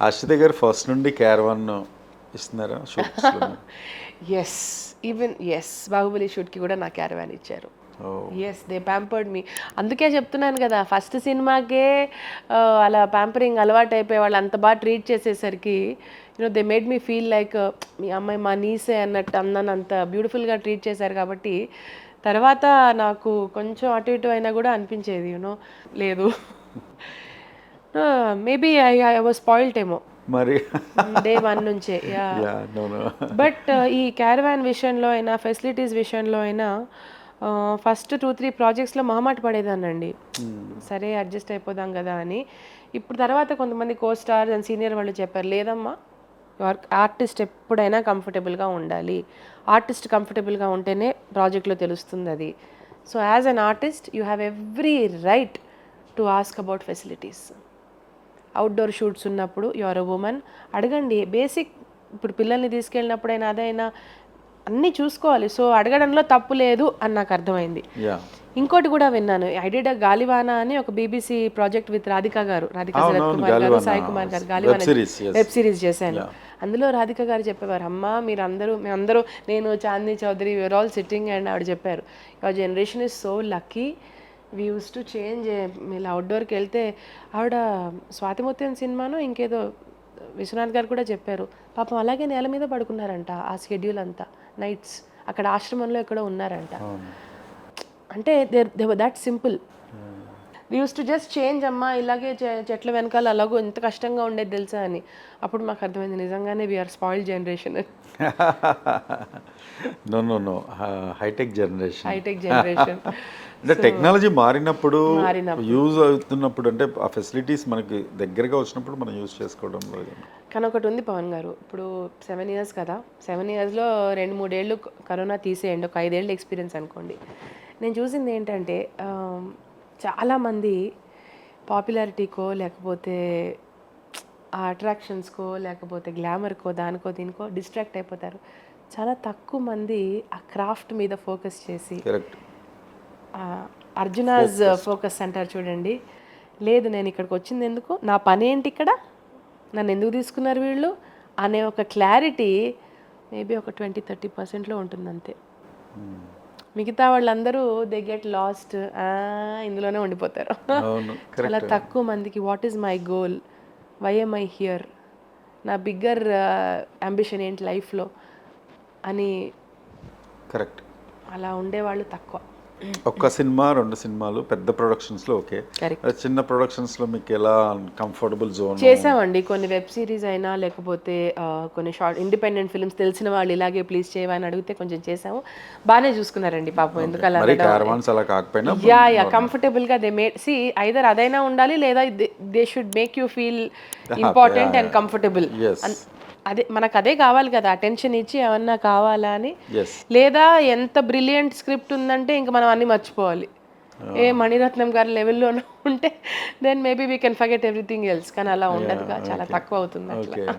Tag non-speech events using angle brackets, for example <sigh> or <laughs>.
అశ్విత గారు ఫస్ట్ నుండి క్యారవాన్ ఇస్తున్నారా ఎస్ ఈవెన్ ఎస్ బాహుబలి షూట్కి కూడా నా క్యారవాన్ ఇచ్చారు. ఎస్ దే ప్యాంపర్డ్ మీ అందుకే చెప్తున్నాను కదా ఫస్ట్ సినిమాకే అలా ప్యాంపరింగ్ అలవాటు అయిపోయి వాళ్ళు అంత బాగా ట్రీట్ చేసేసరికి you know they made me feel like మీ అమ్మాయి మా నీసే అన్నట్టు అన్నాను అంత బ్యూటిఫుల్గా ట్రీట్ చేశారు కాబట్టి తర్వాత నాకు కొంచెం అటు ఇటు అయినా కూడా అనిపించేది యూనో లేదు. <laughs> Maybe I I was spoilt ఏమో. మరి? డే వన్ నుంచే బట్ <laughs> ఈ క్యారవాన్ విషయంలో అయినా ఫెసిలిటీస్ విషయంలో అయినా ఫస్ట్ టూ త్రీ ప్రాజెక్ట్స్లో మొహమాట పడేదానండి సరే అడ్జస్ట్ అయిపోదాం కదా అని. ఇప్పుడు తర్వాత కొంతమంది కో స్టార్స్ అండ్ సీనియర్ వాళ్ళు చెప్పారు లేదమ్మా ఆర్టిస్ట్ ఎప్పుడైనా కంఫర్టబుల్గా ఉండాలి. ఆర్టిస్ట్ కంఫర్టబుల్గా ఉంటేనే ప్రాజెక్ట్లో తెలుస్తుంది అది. So as an artist you have every right to ask about facilities outdoor shoots ఉన్నప్పుడు యువర్ అ ఉమెన్ అడగండి. బేసిక్ ఇప్పుడు పిల్లల్ని తీసుకెళ్ళినప్పుడైనా అదైనా అన్నీ చూసుకోవాలి. సో అడగడంలో తప్పు లేదు అని నాకు అర్థమైంది. ఇంకోటి కూడా విన్నాను. ఐడిడ్ గాలివానా అని ఒక బీబీసీ ప్రాజెక్ట్ విత్ రాధిక గారు రాధిక శరత్ కుమార్ గారు. సాయి కుమార్ గారు గాలివానా. వెబ్ సిరీస్ చేశాను. అందులో రాధిక గారు చెప్పేవారు అమ్మా మీరు అందరూ మేమందరూ నేను Chandi Chowdary we are all sitting and ఆవిడ చెప్పారు. Your generation is so lucky we used to change మీరు అవుట్డోర్కి వెళ్తే ఆవిడ స్వాతిముత్యం సినిమాను ఇంకేదో విశ్వనాథ్ గారు కూడా చెప్పారు. పాపం అలాగే నేల మీద పడుకున్నారంట ఆ షెడ్యూల్ అంతా నైట్స్ అక్కడ ఆశ్రమంలో ఎక్కడో ఉన్నారంట. అంటే they they that simple we used to just change అమ్మా ఇలాగే చెట్ల వెనకాల అలాగో ఎంత కష్టంగా ఉండేది తెలుసా? అని. అప్పుడు మాకు అర్థమైంది నిజంగానే we are spoil generation no no no high tech generation high tech generation అంటే టెక్నాలజీ మారినప్పుడు. యూజ్ అవుతున్నప్పుడు అంటే ఆ ఫెసిలిటీస్ మనకి దగ్గరగా వచ్చినప్పుడు మనం యూజ్ చేసుకోవడం కానీ ఒకటి ఉంది పవన్ గారు. ఇప్పుడు సెవెన్ ఇయర్స్ కదా. సెవెన్ ఇయర్స్లో రెండు మూడేళ్ళు కరోనా తీసేయండి. ఒక ఐదేళ్ళు ఎక్స్పీరియన్స్ అనుకోండి. నేను చూసింది ఏంటంటే చాలామంది పాపులారిటీకో లేకపోతే ఆ అట్రాక్షన్స్కో లేకపోతే గ్లామర్కో దానికో దీనికో డిస్ట్రాక్ట్ అయిపోతారు. చాలా తక్కువ మంది ఆ క్రాఫ్ట్ మీద ఫోకస్ చేసి అర్జునాస్ ఫోకస్ అంటారు చూడండి. లేదు నేను ఇక్కడికి వచ్చింది ఎందుకు? నా పని ఏంటి ఇక్కడ? నన్ను ఎందుకు తీసుకున్నారు వీళ్ళు? అనే ఒక క్లారిటీ మేబీ ఒక ట్వంటీ థర్టీ పర్సెంట్లో ఉంటుంది అంతే మిగతా వాళ్ళందరూ దే గెట్ లాస్ట్ ఇందులోనే ఉండిపోతారు. <laughs> చాలా తక్కువ మందికి what is my goal why am I here నా బిగ్గర్ అంబిషన్ ఏంటి లైఫ్లో అని కరెక్ట్ అలా ఉండేవాళ్ళు తక్కువ. ఒక్క సినిమా రెండు సినిమాలు పెద్ద ప్రొడక్షన్స్లో ఓకే చిన్న ప్రొడక్షన్స్లో మీకు ఎలా కంఫర్టబుల్ జోన్? చేసామండి. కొన్ని వెబ్ సిరీస్ అయినా లేకపోతే కొన్ని షార్ట్ ఇండిపెండెంట్ ఫిల్మ్స్ తెలిసిన వాళ్ళు ఇలాగే ప్లీజ్ చేయమని అడిగితే కొంచెం చేసాము. బాగానే చూసుకున్నారండి పాపం. ఎందుకు అలా మరి క్యారవాన్స్ అలా కాకపోయినా యా యా కంఫర్టబుల్గా దే మేడ్ సి ఐదర్ అదైనా ఉండాలి లేదా they should make you feel important and comfortable అదే మనకు అదే కావాలి కదా అటెన్షన్ ఇచ్చి ఏమన్నా కావాలా అని. లేదా ఎంత బ్రిలియంట్ స్క్రిప్ట్ ఉందంటే ఇంకా మనం అన్ని మర్చిపోవాలి. ఏ మణిరత్నం గారి లెవెల్లోనూ ఉంటే then maybe we can forget everything else కానీ అలా ఉండదుగా చాలా తక్కువ అవుతుంది అట్లా.